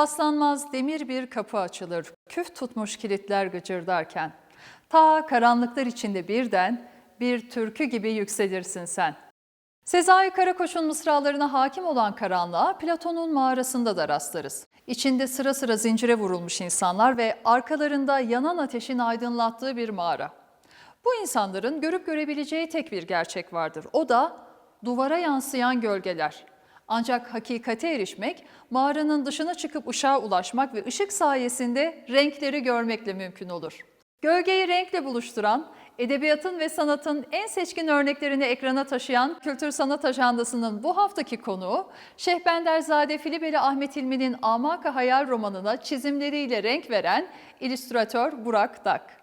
Paslanmaz demir bir kapı açılır, küf tutmuş kilitler gıcırdarken. Ta karanlıklar içinde birden bir türkü gibi yükselirsin sen. Sezai Karakoç'un mısralarına hakim olan karanlığa Platon'un mağarasında da rastlarız. İçinde sıra sıra zincire vurulmuş insanlar ve arkalarında yanan ateşin aydınlattığı bir mağara. Bu insanların görüp görebileceği tek bir gerçek vardır. O da duvara yansıyan gölgeler. Ancak hakikate erişmek, mağaranın dışına çıkıp ışığa ulaşmak ve ışık sayesinde renkleri görmekle mümkün olur. Gölgeyi renkle buluşturan, edebiyatın ve sanatın en seçkin örneklerini ekrana taşıyan Kültür Sanat Ajandası'nın bu haftaki konuğu, Şehbenderzade Filibeli Ahmet İlmi'nin Amaka Hayal romanına çizimleriyle renk veren illüstratör Burak Dak.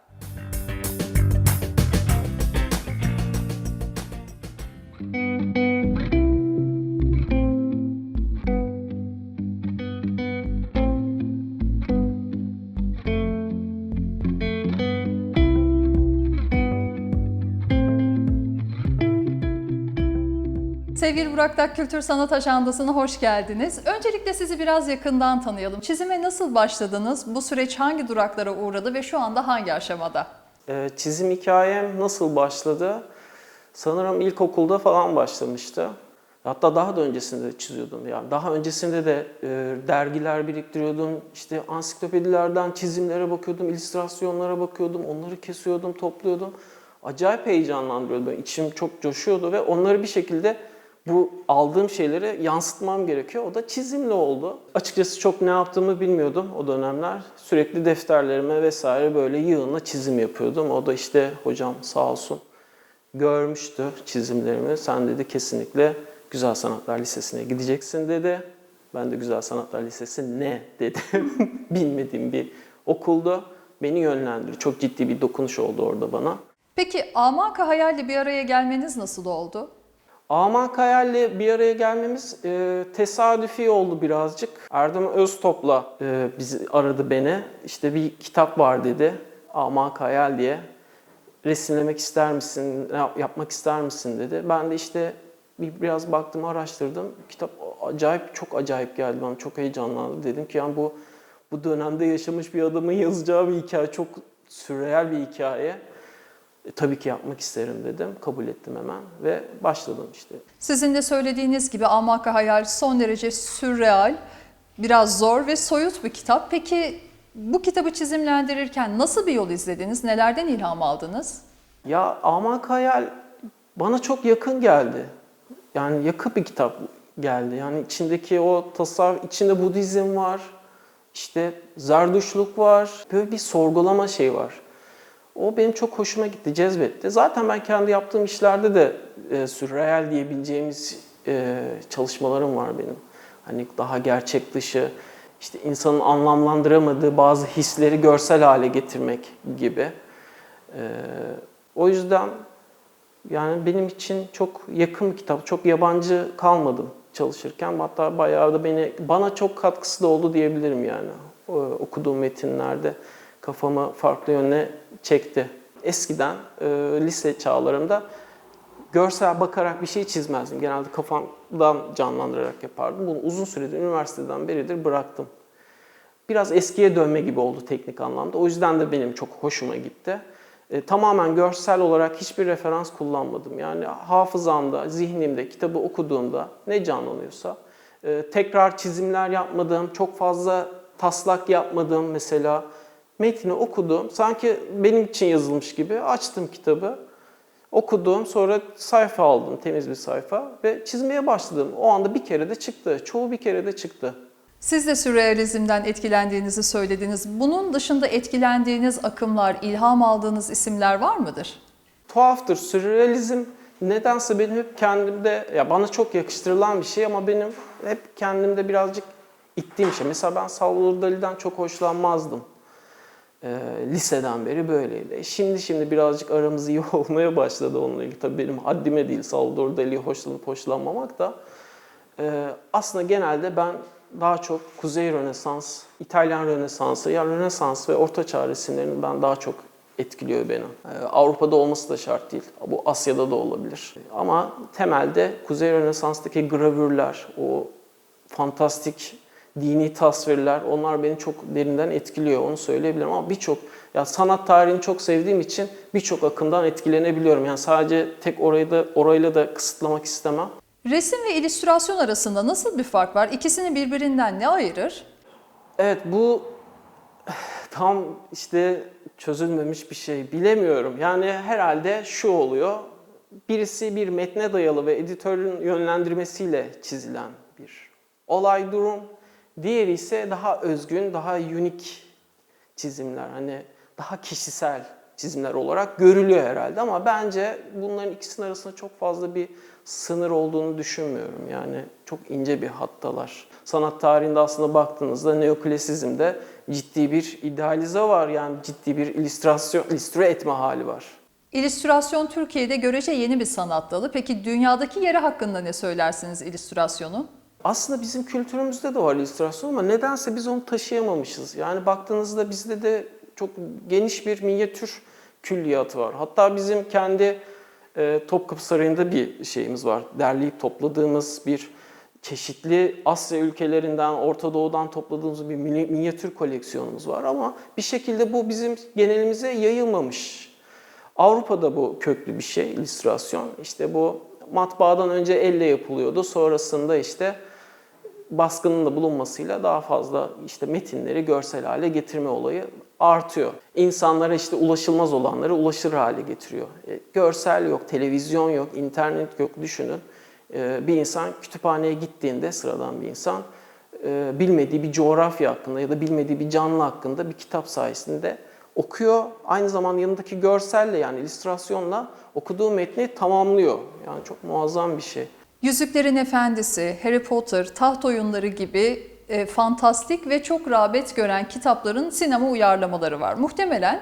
Sevgili Burak Dak Kültür Sanat Ajandası'na hoş geldiniz. Öncelikle sizi biraz yakından tanıyalım. Çizime nasıl başladınız? Bu süreç hangi duraklara uğradı ve şu anda hangi aşamada? Ee, Çizim hikayem nasıl başladı? Sanırım ilkokulda falan başlamıştı. Hatta daha da öncesinde de çiziyordum. Yani daha öncesinde de e, dergiler biriktiriyordum. İşte ansiklopedilerden çizimlere bakıyordum, illüstrasyonlara bakıyordum. Onları kesiyordum, topluyordum. Acayip heyecanlandırıyordu. İçim çok coşuyordu ve onları bir şekilde bu aldığım şeyleri yansıtmam gerekiyor. O da çizimle oldu. Açıkçası çok ne yaptığımı bilmiyordum o dönemler. Sürekli defterlerime vesaire böyle yığınla çizim yapıyordum. O da işte hocam sağ olsun görmüştü çizimlerimi. Sen dedi kesinlikle Güzel Sanatlar Lisesi'ne gideceksin dedi. Ben de Güzel Sanatlar Lisesi ne dedim. Bilmediğim bir okuldu. Beni yönlendirdi. Çok ciddi bir dokunuş oldu orada bana. Peki Amaka Hayal'le bir araya gelmeniz nasıl oldu? Aman Hayal'le bir araya gelmemiz e, tesadüfi oldu birazcık. Erdem Öztop'la e, bizi aradı beni. İşte bir kitap var dedi. Aman Hayal diye. Resimlemek ister misin, yapmak ister misin dedi. Ben de işte bir, biraz baktım, araştırdım. Kitap acayip, çok acayip geldi bana. Çok heyecanlandım. Dedim ki yani bu bu dönemde yaşamış bir adamın yazacağı bir hikaye. Çok sürreal bir hikaye. E, tabii ki yapmak isterim dedim. Kabul ettim hemen ve başladım işte. Sizin de söylediğiniz gibi Amaka Hayal son derece sürreal, biraz zor ve soyut bir kitap. Peki bu kitabı çizimlendirirken nasıl bir yol izlediniz? Nelerden ilham aldınız? Ya Amak Hayal bana çok yakın geldi. Yani yakın bir kitap geldi. Yani içindeki o tasavvuf, içinde Budizm var, işte Zerdüşlük var, böyle bir sorgulama şey var. O benim çok hoşuma gitti, cezbetti. Zaten ben kendi yaptığım işlerde de e, sürreel diyebileceğimiz e, çalışmalarım var benim. Hani daha gerçek dışı, işte insanın anlamlandıramadığı bazı hisleri görsel hale getirmek gibi. E, o yüzden yani benim için çok yakın bir kitap, çok yabancı kalmadım çalışırken. Hatta bayağı da beni bana çok katkısı da oldu diyebilirim yani. Okuduğum metinlerde kafamı farklı yöne çekti. Eskiden e, lise çağlarımda görsel bakarak bir şey çizmezdim. Genelde kafamdan canlandırarak yapardım. Bunu uzun süredir üniversiteden beridir bıraktım. Biraz eskiye dönme gibi oldu teknik anlamda. O yüzden de benim çok hoşuma gitti. E, tamamen görsel olarak hiçbir referans kullanmadım. Yani hafızamda, zihnimde, kitabı okuduğumda ne canlanıyorsa e, tekrar çizimler yapmadım, çok fazla taslak yapmadım mesela. Metni okudum, sanki benim için yazılmış gibi açtım kitabı, okudum, sonra sayfa aldım, temiz bir sayfa ve çizmeye başladım. O anda bir kere de çıktı, çoğu bir kere de çıktı. Siz de sürrealizmden etkilendiğinizi söylediniz. Bunun dışında etkilendiğiniz akımlar, ilham aldığınız isimler var mıdır? tuhaftır. Sürrealizm nedense benim hep kendimde, ya bana çok yakıştırılan bir şey ama benim hep kendimde birazcık ittiğim şey. Mesela ben Salvador Dali'den çok hoşlanmazdım. Ee, liseden beri böyleydi. Şimdi şimdi birazcık aramız iyi olmaya başladı onunla ilgili. Tabii benim haddime değil Salvador Dali'ye hoşlanıp hoşlanmamak da. Ee, aslında genelde ben daha çok Kuzey Rönesans, İtalyan Rönesansı, ya Rönesans ve Orta Çağ resimlerinin ben daha çok etkiliyor beni. Ee, Avrupa'da olması da şart değil. Bu Asya'da da olabilir. Ama temelde Kuzey Rönesans'taki gravürler, o fantastik dini tasvirler onlar beni çok derinden etkiliyor onu söyleyebilirim ama birçok ya sanat tarihini çok sevdiğim için birçok akımdan etkilenebiliyorum. Yani sadece tek orayı da orayla da kısıtlamak istemem. Resim ve illüstrasyon arasında nasıl bir fark var? İkisini birbirinden ne ayırır? Evet bu tam işte çözülmemiş bir şey. Bilemiyorum. Yani herhalde şu oluyor. Birisi bir metne dayalı ve editörün yönlendirmesiyle çizilen bir olay durum. Diğeri ise daha özgün, daha unik çizimler. Hani daha kişisel çizimler olarak görülüyor herhalde ama bence bunların ikisinin arasında çok fazla bir sınır olduğunu düşünmüyorum. Yani çok ince bir hattalar. Sanat tarihinde aslında baktığınızda neoklasizmde ciddi bir idealize var. Yani ciddi bir illüstrasyon, illüstre etme hali var. İllüstrasyon Türkiye'de görece yeni bir sanat dalı. Peki dünyadaki yeri hakkında ne söylersiniz illüstrasyonun? Aslında bizim kültürümüzde de var illüstrasyon ama nedense biz onu taşıyamamışız. Yani baktığınızda bizde de çok geniş bir minyatür külliyatı var. Hatta bizim kendi e, Topkapı Sarayı'nda bir şeyimiz var. Derleyip topladığımız bir çeşitli Asya ülkelerinden, Orta Doğu'dan topladığımız bir minyatür koleksiyonumuz var ama bir şekilde bu bizim genelimize yayılmamış. Avrupa'da bu köklü bir şey, illüstrasyon. İşte bu matbaadan önce elle yapılıyordu. Sonrasında işte baskının da bulunmasıyla daha fazla işte metinleri görsel hale getirme olayı artıyor. İnsanlara işte ulaşılmaz olanları ulaşır hale getiriyor. E, görsel yok, televizyon yok, internet yok düşünün. E, bir insan kütüphaneye gittiğinde sıradan bir insan e, bilmediği bir coğrafya hakkında ya da bilmediği bir canlı hakkında bir kitap sayesinde okuyor. Aynı zamanda yanındaki görselle yani illüstrasyonla okuduğu metni tamamlıyor. Yani çok muazzam bir şey. Yüzüklerin Efendisi, Harry Potter, taht oyunları gibi e, fantastik ve çok rağbet gören kitapların sinema uyarlamaları var. Muhtemelen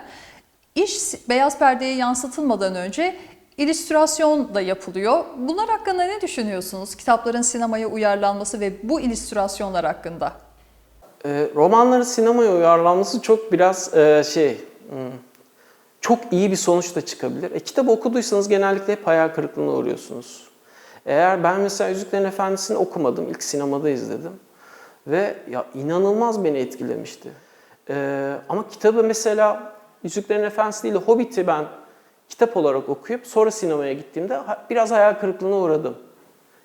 iş beyaz perdeye yansıtılmadan önce illüstrasyon da yapılıyor. Bunlar hakkında ne düşünüyorsunuz? Kitapların sinemaya uyarlanması ve bu illüstrasyonlar hakkında. E, romanların sinemaya uyarlanması çok biraz e, şey, hmm, çok iyi bir sonuç da çıkabilir. E, kitap okuduysanız genellikle hep hayal kırıklığına uğruyorsunuz. Eğer ben mesela Yüzüklerin Efendisi'ni okumadım, ilk sinemada izledim ve ya inanılmaz beni etkilemişti. E, ama kitabı mesela Yüzüklerin Efendisi değil de Hobbit'i ben kitap olarak okuyup sonra sinemaya gittiğimde biraz hayal kırıklığına uğradım.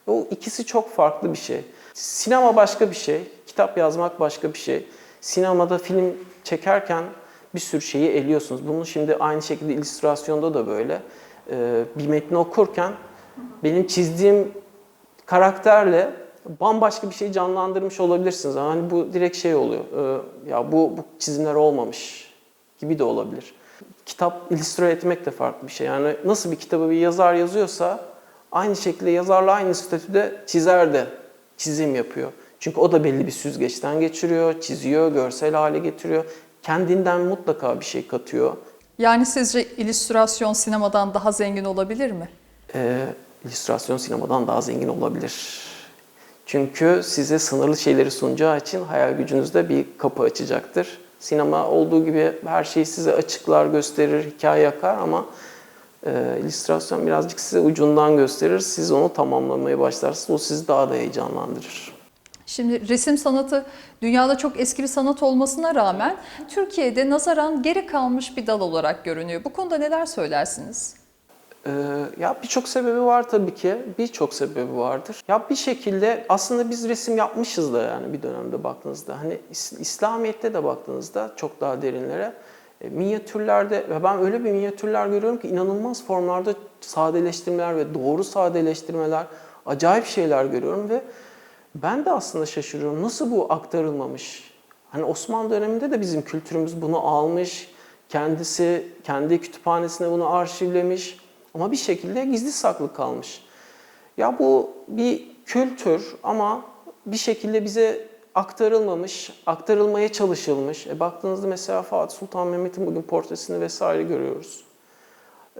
O ikisi çok farklı bir şey. Sinema başka bir şey, kitap yazmak başka bir şey. Sinemada film çekerken bir sürü şeyi eliyorsunuz. Bunu şimdi aynı şekilde illüstrasyonda da böyle. Ee, bir metni okurken benim çizdiğim karakterle bambaşka bir şey canlandırmış olabilirsiniz. Hani bu direkt şey oluyor. ee, ya bu, bu çizimler olmamış gibi de olabilir. Kitap illüstre etmek de farklı bir şey. Yani nasıl bir kitabı bir yazar yazıyorsa aynı şekilde yazarla aynı statüde çizer de çizim yapıyor. Çünkü o da belli bir süzgeçten geçiriyor, çiziyor, görsel hale getiriyor. Kendinden mutlaka bir şey katıyor. Yani sizce illüstrasyon sinemadan daha zengin olabilir mi? Ee, illüstrasyon sinemadan daha zengin olabilir. Çünkü size sınırlı şeyleri sunacağı için hayal gücünüzde bir kapı açacaktır. Sinema olduğu gibi her şeyi size açıklar, gösterir, hikaye yakar ama e, illüstrasyon birazcık size ucundan gösterir. Siz onu tamamlamaya başlarsınız. O sizi daha da heyecanlandırır. Şimdi resim sanatı dünyada çok eski bir sanat olmasına rağmen Türkiye'de nazaran geri kalmış bir dal olarak görünüyor. Bu konuda neler söylersiniz? Ee, ya birçok sebebi var tabii ki. Birçok sebebi vardır. Ya bir şekilde aslında biz resim yapmışız da yani bir dönemde baktığınızda. Hani İs- İslamiyet'te de baktığınızda çok daha derinlere. E, minyatürlerde ve ben öyle bir minyatürler görüyorum ki inanılmaz formlarda sadeleştirmeler ve doğru sadeleştirmeler, acayip şeyler görüyorum ve ben de aslında şaşırıyorum. Nasıl bu aktarılmamış? Hani Osmanlı döneminde de bizim kültürümüz bunu almış. Kendisi kendi kütüphanesine bunu arşivlemiş. Ama bir şekilde gizli saklı kalmış. Ya bu bir kültür ama bir şekilde bize aktarılmamış, aktarılmaya çalışılmış. E baktığınızda mesela Fatih Sultan Mehmet'in bugün portresini vesaire görüyoruz.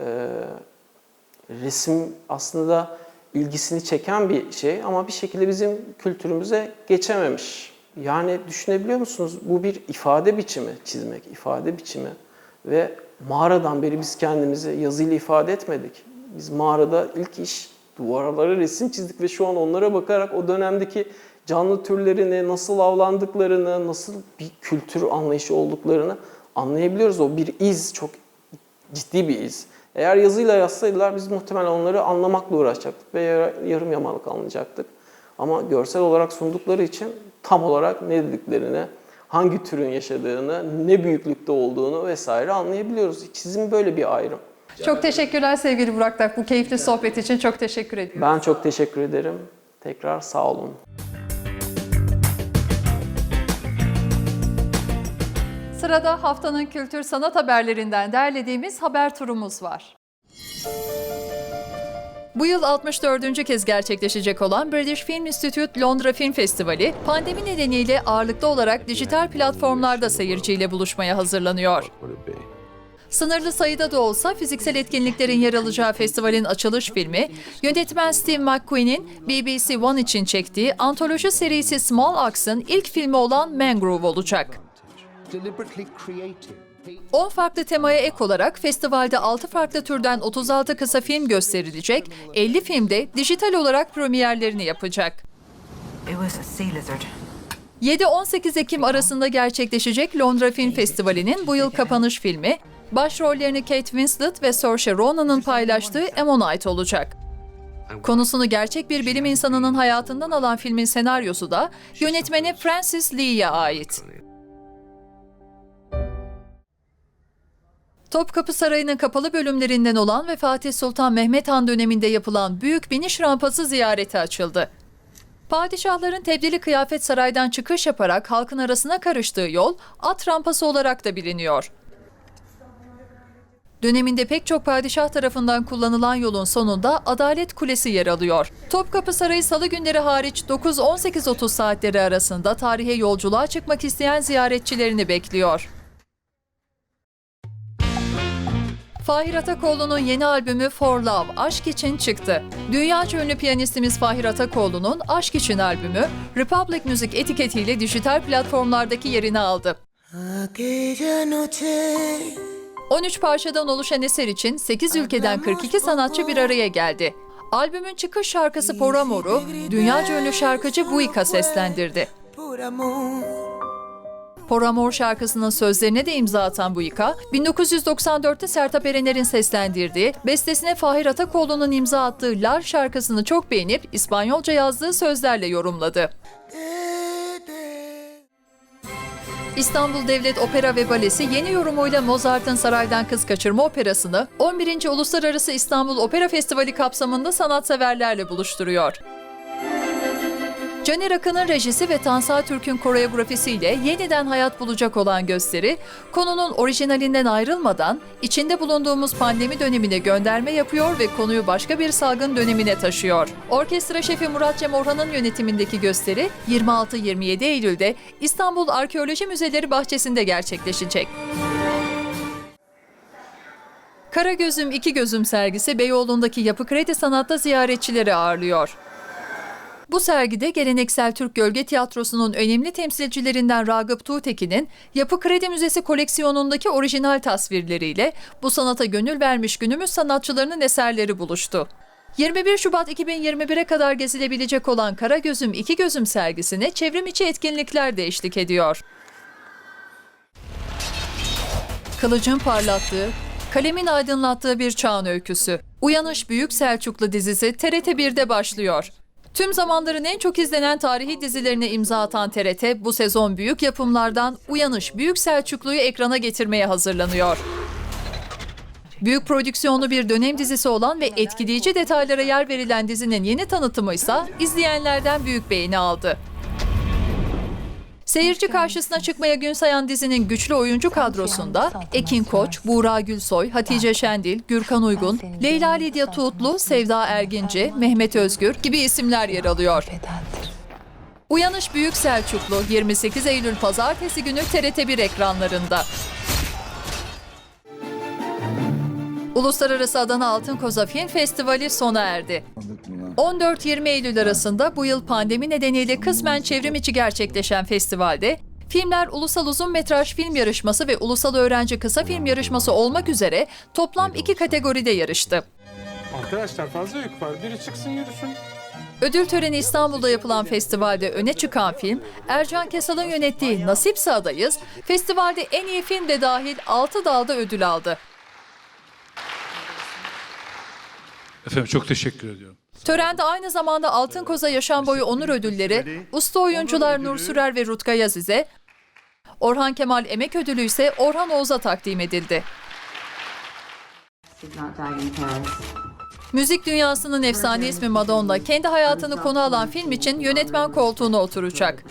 Ee, resim aslında ilgisini çeken bir şey ama bir şekilde bizim kültürümüze geçememiş. Yani düşünebiliyor musunuz? Bu bir ifade biçimi çizmek, ifade biçimi ve mağaradan beri biz kendimizi yazıyla ifade etmedik. Biz mağarada ilk iş duvarlara resim çizdik ve şu an onlara bakarak o dönemdeki canlı türlerini, nasıl avlandıklarını, nasıl bir kültür anlayışı olduklarını anlayabiliyoruz. O bir iz, çok ciddi bir iz. Eğer yazıyla yazsaydılar biz muhtemelen onları anlamakla uğraşacaktık ve yar- yarım yamalak anlayacaktık. Ama görsel olarak sundukları için tam olarak ne dediklerini, hangi türün yaşadığını, ne büyüklükte olduğunu vesaire anlayabiliyoruz. Çizim böyle bir ayrım. Çok teşekkürler sevgili Burak Tak. Bu keyifli sohbet için çok teşekkür ediyorum. Ben çok teşekkür ederim. Tekrar sağ olun. Sırada haftanın kültür sanat haberlerinden derlediğimiz haber turumuz var. Bu yıl 64. kez gerçekleşecek olan British Film Institute Londra Film Festivali, pandemi nedeniyle ağırlıklı olarak dijital platformlarda seyirciyle buluşmaya hazırlanıyor. Sınırlı sayıda da olsa fiziksel etkinliklerin yer alacağı festivalin açılış filmi, yönetmen Steve McQueen'in BBC One için çektiği antoloji serisi Small Axe'ın ilk filmi olan Mangrove olacak. Deliberately created. 10 farklı temaya ek olarak festivalde 6 farklı türden 36 kısa film gösterilecek, 50 filmde dijital olarak premierlerini yapacak. It was a sea lizard. 7-18 Ekim arasında gerçekleşecek Londra Film Festivali'nin bu yıl kapanış filmi, başrollerini Kate Winslet ve Saoirse Ronan'ın paylaştığı Ammonite olacak. Konusunu gerçek bir bilim insanının hayatından alan filmin senaryosu da yönetmeni Francis Lee'ye ait. Topkapı Sarayı'nın kapalı bölümlerinden olan ve Fatih Sultan Mehmet Han döneminde yapılan Büyük Biniş Rampası ziyarete açıldı. Padişahların tebdili kıyafet saraydan çıkış yaparak halkın arasına karıştığı yol at rampası olarak da biliniyor. Döneminde pek çok padişah tarafından kullanılan yolun sonunda Adalet Kulesi yer alıyor. Topkapı Sarayı salı günleri hariç 9-18.30 saatleri arasında tarihe yolculuğa çıkmak isteyen ziyaretçilerini bekliyor. Fahir Atakoğlu'nun yeni albümü For Love, Aşk için çıktı. Dünyaca ünlü piyanistimiz Fahir Atakoğlu'nun Aşk için albümü, Republic Müzik etiketiyle dijital platformlardaki yerini aldı. 13 parçadan oluşan eser için 8 ülkeden 42 sanatçı bir araya geldi. Albümün çıkış şarkısı Por Amor'u dünyaca ünlü şarkıcı Buika seslendirdi. Por Amor şarkısının sözlerine de imza atan Buika, 1994'te Sertab Erener'in seslendirdiği, bestesine Fahir Atakoğlu'nun imza attığı Lar şarkısını çok beğenip İspanyolca yazdığı sözlerle yorumladı. İstanbul Devlet Opera ve Balesi yeni yorumuyla Mozart'ın Saraydan Kız Kaçırma Operası'nı 11. Uluslararası İstanbul Opera Festivali kapsamında sanatseverlerle buluşturuyor. Caner Akın'ın rejisi ve Tansal Türk'ün koreografisiyle yeniden hayat bulacak olan gösteri, konunun orijinalinden ayrılmadan içinde bulunduğumuz pandemi dönemine gönderme yapıyor ve konuyu başka bir salgın dönemine taşıyor. Orkestra şefi Murat Cem Orhan'ın yönetimindeki gösteri 26-27 Eylül'de İstanbul Arkeoloji Müzeleri bahçesinde gerçekleşecek. Karagözüm İki Gözüm sergisi Beyoğlu'ndaki Yapı Kredi Sanat'ta ziyaretçileri ağırlıyor. Bu sergide geleneksel Türk Gölge Tiyatrosu'nun önemli temsilcilerinden Ragıp Tuğtekin'in Yapı Kredi Müzesi koleksiyonundaki orijinal tasvirleriyle bu sanata gönül vermiş günümüz sanatçılarının eserleri buluştu. 21 Şubat 2021'e kadar gezilebilecek olan Karagözüm İki Gözüm sergisine çevrim içi etkinlikler de eşlik ediyor. Kılıcın parlattığı, kalemin aydınlattığı bir çağın öyküsü. Uyanış Büyük Selçuklu dizisi TRT 1'de başlıyor. Tüm zamanların en çok izlenen tarihi dizilerine imza atan TRT bu sezon büyük yapımlardan Uyanış Büyük Selçuklu'yu ekrana getirmeye hazırlanıyor. Büyük prodüksiyonlu bir dönem dizisi olan ve etkileyici detaylara yer verilen dizinin yeni tanıtımı ise izleyenlerden büyük beğeni aldı. Seyirci karşısına çıkmaya gün sayan dizinin güçlü oyuncu kadrosunda Ekin Koç, Buğra Gülsoy, Hatice Şendil, Gürkan Uygun, Leyla Lidya Tuğutlu, Sevda Erginci, Mehmet Özgür gibi isimler yer alıyor. Uyanış Büyük Selçuklu 28 Eylül Pazartesi günü TRT1 ekranlarında. Uluslararası Adana Altın Koza Film Festivali sona erdi. 14-20 Eylül arasında bu yıl pandemi nedeniyle kısmen çevrim içi gerçekleşen festivalde filmler Ulusal Uzun Metraj Film Yarışması ve Ulusal Öğrenci Kısa Film Yarışması olmak üzere toplam iki kategoride yarıştı. Arkadaşlar fazla yük var. Biri çıksın yürüsün. Ödül töreni İstanbul'da yapılan festivalde öne çıkan film, Ercan Kesal'ın yönettiği Nasipse Adayız, festivalde en iyi film de dahil 6 dalda ödül aldı. Efendim çok teşekkür ediyorum. Törende aynı zamanda Altın Koza Yaşam Boyu Onur Ödülleri, usta oyuncular Nur Sürer ve Rutka Yaziz'e, Orhan Kemal Emek Ödülü ise Orhan Oğuz'a takdim edildi. Müzik dünyasının efsane ismi Madonna, kendi hayatını konu alan film için yönetmen koltuğuna oturacak.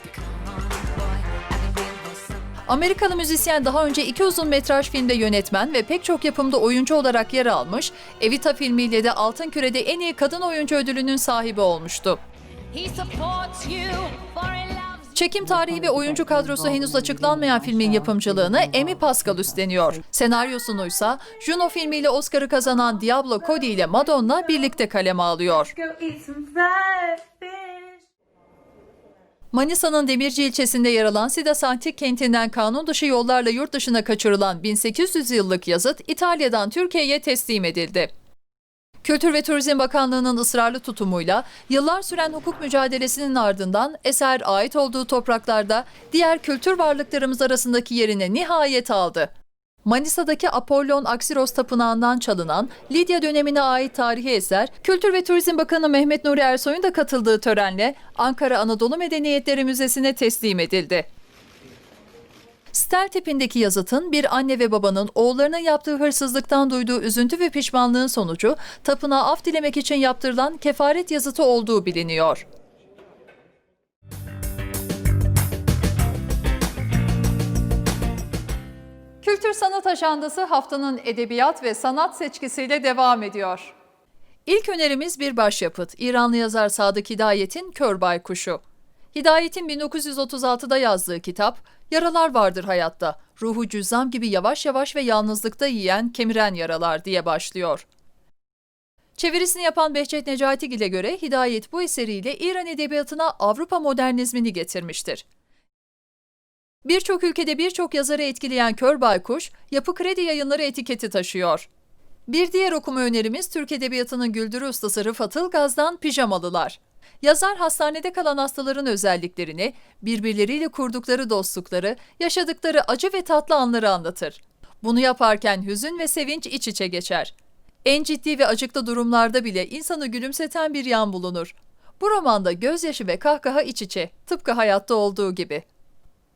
Amerikalı müzisyen daha önce iki uzun metraj filmde yönetmen ve pek çok yapımda oyuncu olarak yer almış, Evita filmiyle de Altın Küre'de en iyi kadın oyuncu ödülünün sahibi olmuştu. Çekim tarihi ve oyuncu kadrosu henüz açıklanmayan filmin yapımcılığını Amy Pascal üstleniyor. Senaryosunu ise Juno filmiyle Oscar'ı kazanan Diablo Cody ile Madonna birlikte kaleme alıyor. Manisa'nın Demirci ilçesinde yer alan Sidas Antik kentinden kanun dışı yollarla yurt dışına kaçırılan 1800 yıllık yazıt İtalya'dan Türkiye'ye teslim edildi. Kültür ve Turizm Bakanlığı'nın ısrarlı tutumuyla yıllar süren hukuk mücadelesinin ardından eser ait olduğu topraklarda diğer kültür varlıklarımız arasındaki yerini nihayet aldı. Manisa'daki Apollon Aksiros Tapınağı'ndan çalınan Lidya dönemine ait tarihi eser, Kültür ve Turizm Bakanı Mehmet Nuri Ersoy'un da katıldığı törenle Ankara Anadolu Medeniyetleri Müzesi'ne teslim edildi. Stel tipindeki yazıtın bir anne ve babanın oğullarının yaptığı hırsızlıktan duyduğu üzüntü ve pişmanlığın sonucu tapınağa af dilemek için yaptırılan kefaret yazıtı olduğu biliniyor. Kültür Sanat Ajandası haftanın edebiyat ve sanat seçkisiyle devam ediyor. İlk önerimiz bir başyapıt. İranlı yazar Sadık Hidayet'in Kör Baykuşu. Hidayet'in 1936'da yazdığı kitap, Yaralar Vardır Hayatta, ruhu cüzzam gibi yavaş yavaş ve yalnızlıkta yiyen, kemiren yaralar diye başlıyor. Çevirisini yapan Behçet Necatigil'e göre Hidayet bu eseriyle İran edebiyatına Avrupa modernizmini getirmiştir. Birçok ülkede birçok yazarı etkileyen Kör Baykuş, Yapı Kredi Yayınları etiketi taşıyor. Bir diğer okuma önerimiz Türk Edebiyatı'nın güldürü ustası Rıfat Ilgaz'dan Pijamalılar. Yazar hastanede kalan hastaların özelliklerini, birbirleriyle kurdukları dostlukları, yaşadıkları acı ve tatlı anları anlatır. Bunu yaparken hüzün ve sevinç iç içe geçer. En ciddi ve acıklı durumlarda bile insanı gülümseten bir yan bulunur. Bu romanda gözyaşı ve kahkaha iç içe, tıpkı hayatta olduğu gibi.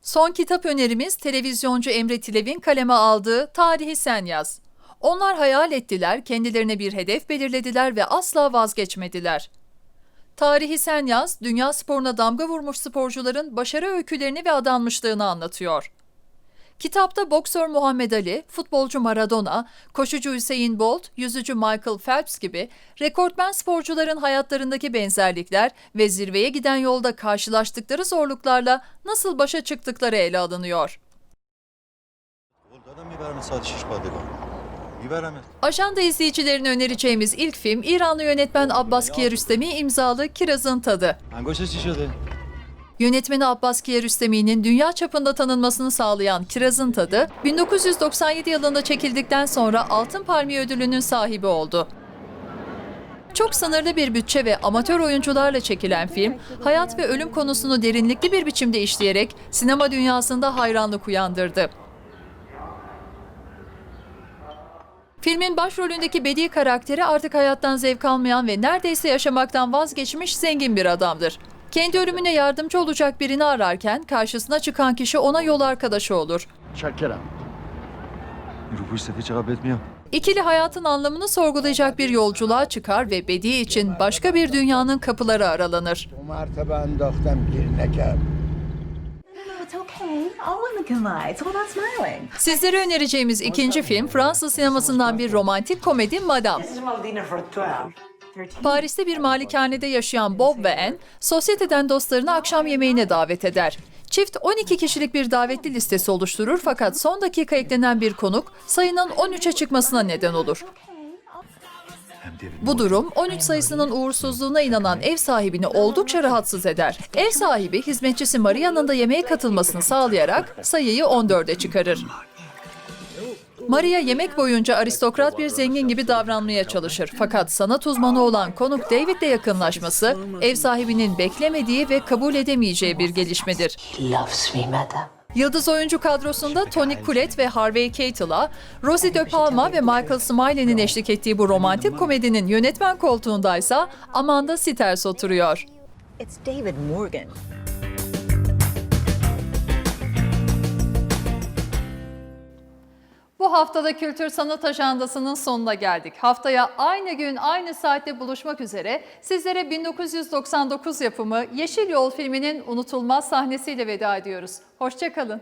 Son kitap önerimiz televizyoncu Emre Tilev'in kaleme aldığı Tarihi Sen Yaz. Onlar hayal ettiler, kendilerine bir hedef belirlediler ve asla vazgeçmediler. Tarihi Sen Yaz, dünya sporuna damga vurmuş sporcuların başarı öykülerini ve adanmışlığını anlatıyor. Kitapta boksör Muhammed Ali, futbolcu Maradona, koşucu Hüseyin Bolt, yüzücü Michael Phelps gibi rekortmen sporcuların hayatlarındaki benzerlikler ve zirveye giden yolda karşılaştıkları zorluklarla nasıl başa çıktıkları ele alınıyor. Ajanda izleyicilerine önereceğimiz ilk film İranlı yönetmen Abbas Kiarostami imzalı Kiraz'ın Tadı. Yönetmeni Abbas Kiarostami'nin dünya çapında tanınmasını sağlayan Kiraz'ın Tadı, 1997 yılında çekildikten sonra Altın Palmiye ödülünün sahibi oldu. Çok sınırlı bir bütçe ve amatör oyuncularla çekilen film, hayat ve ölüm konusunu derinlikli bir biçimde işleyerek sinema dünyasında hayranlık uyandırdı. Filmin başrolündeki Bedi karakteri artık hayattan zevk almayan ve neredeyse yaşamaktan vazgeçmiş zengin bir adamdır. Kendi ölümüne yardımcı olacak birini ararken karşısına çıkan kişi ona yol arkadaşı olur. İkili hayatın anlamını sorgulayacak bir yolculuğa çıkar ve bedi için başka bir dünyanın kapıları aralanır. Sizlere önereceğimiz ikinci film Fransız sinemasından bir romantik komedi Madame. Paris'te bir malikanede yaşayan Bob ve Anne, sosyeteden dostlarını akşam yemeğine davet eder. Çift 12 kişilik bir davetli listesi oluşturur fakat son dakika eklenen bir konuk sayının 13'e çıkmasına neden olur. Bu durum 13 sayısının uğursuzluğuna inanan ev sahibini oldukça rahatsız eder. Ev sahibi hizmetçisi Maria'nın da yemeğe katılmasını sağlayarak sayıyı 14'e çıkarır. Maria yemek boyunca aristokrat bir zengin gibi davranmaya çalışır. Fakat sanat uzmanı olan konuk David'le yakınlaşması ev sahibinin beklemediği ve kabul edemeyeceği bir gelişmedir. Yıldız oyuncu kadrosunda Tony Collette ve Harvey Keitel'a, Rosie De Palma ve Michael Smiley'nin eşlik ettiği bu romantik komedinin yönetmen koltuğundaysa Amanda Siters oturuyor. It's David Morgan. Bu haftada Kültür Sanat Ajandası'nın sonuna geldik. Haftaya aynı gün aynı saatte buluşmak üzere sizlere 1999 yapımı Yeşil Yol filminin unutulmaz sahnesiyle veda ediyoruz. Hoşçakalın.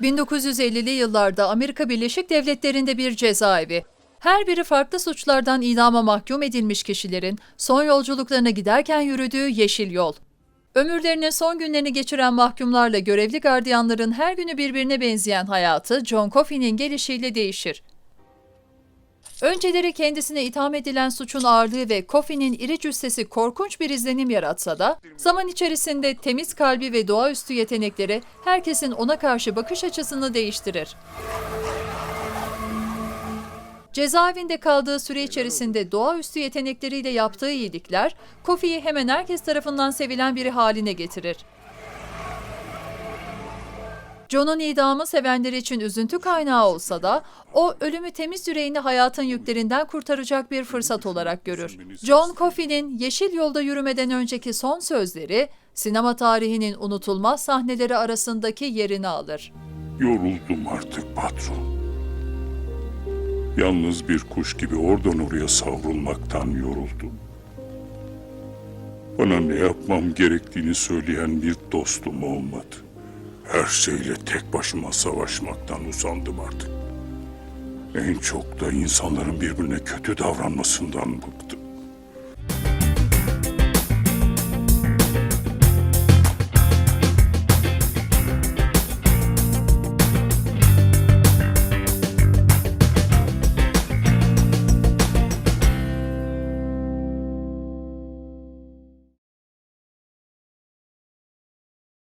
...1950'li yıllarda Amerika Birleşik Devletleri'nde bir cezaevi. Her biri farklı suçlardan idama mahkum edilmiş kişilerin son yolculuklarına giderken yürüdüğü yeşil yol. Ömürlerinin son günlerini geçiren mahkumlarla görevli gardiyanların her günü birbirine benzeyen hayatı John Coffey'nin gelişiyle değişir. Önceleri kendisine itham edilen suçun ağırlığı ve Coffey'nin iri cüssesi korkunç bir izlenim yaratsa da, zaman içerisinde temiz kalbi ve doğaüstü yetenekleri herkesin ona karşı bakış açısını değiştirir. Cezaevinde kaldığı süre içerisinde doğaüstü yetenekleriyle yaptığı iyilikler, Kofi'yi hemen herkes tarafından sevilen biri haline getirir. John'un idamı sevenleri için üzüntü kaynağı olsa da, o ölümü temiz yüreğini hayatın yüklerinden kurtaracak bir fırsat olarak görür. John Coffey'nin Yeşil Yolda yürümeden önceki son sözleri, sinema tarihinin unutulmaz sahneleri arasındaki yerini alır. Yoruldum artık patron. Yalnız bir kuş gibi oradan oraya savrulmaktan yoruldum. Bana ne yapmam gerektiğini söyleyen bir dostum olmadı. Her şeyle tek başıma savaşmaktan usandım artık. En çok da insanların birbirine kötü davranmasından bıktım.